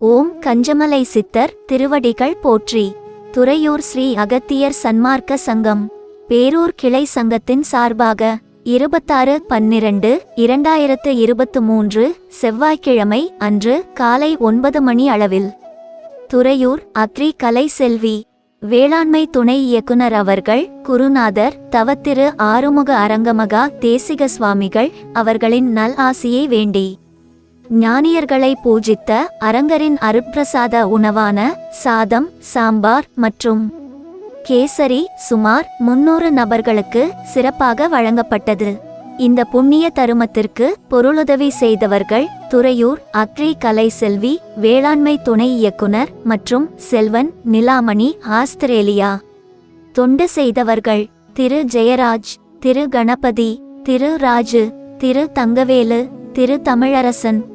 ஓம் கஞ்சமலை சித்தர் திருவடிகள் போற்றி. துறையூர் ஸ்ரீ அகத்தியர் சன்மார்க்க சங்கம். பேரூர் கிளை சங்கத்தின் சார்பாக இருபத்தாறு பன்னிரண்டு இரண்டாயிரத்து இருபத்து மூன்று செவ்வாய்க்கிழமை அன்று காலை ஒன்பது மணி அளவில். துறையூர் அக்ரி கலை செல்வி வேளாண்மை துணை இயக்குனர் அவர்கள் குருநாதர் தவத்திரு ஆறுமுக அரங்கமகா தேசிக சுவாமிகள் அவர்களின் நல் ஆசியை வேண்டி. ஞானியர்களை பூஜித்த அரங்கரின் அருப்பிரசாத உணவான சாதம் சாம்பார் மற்றும் கேசரி சுமார் முன்னூறு நபர்களுக்கு சிறப்பாக வழங்கப்பட்டது. இந்த புண்ணிய தருமத்திற்கு பொருளுதவி செய்தவர்கள் துறையூர் அக்ரி கலை செல்வி வேளாண்மை துணை இயக்குனர் மற்றும் செல்வன் நிலாமணி ஆஸ்திரேலியா. தொண்டு செய்தவர்கள் திரு. ஜெயராஜ் திரு. கணபதி திரு. ராஜு திரு. தங்கவேலு திரு. தமிழரசன்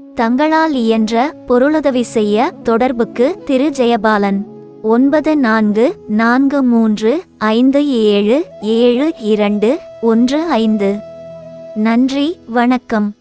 தங்களால் இயன்ற பொருளுதவி செய்ய தொடர்புக்கு திரு ஜெயபாலன். ஒன்பது நான்கு நான்கு மூன்று ஐந்து ஏழு ஏழு இரண்டு ஒன்று ஐந்து. நன்றி வணக்கம்.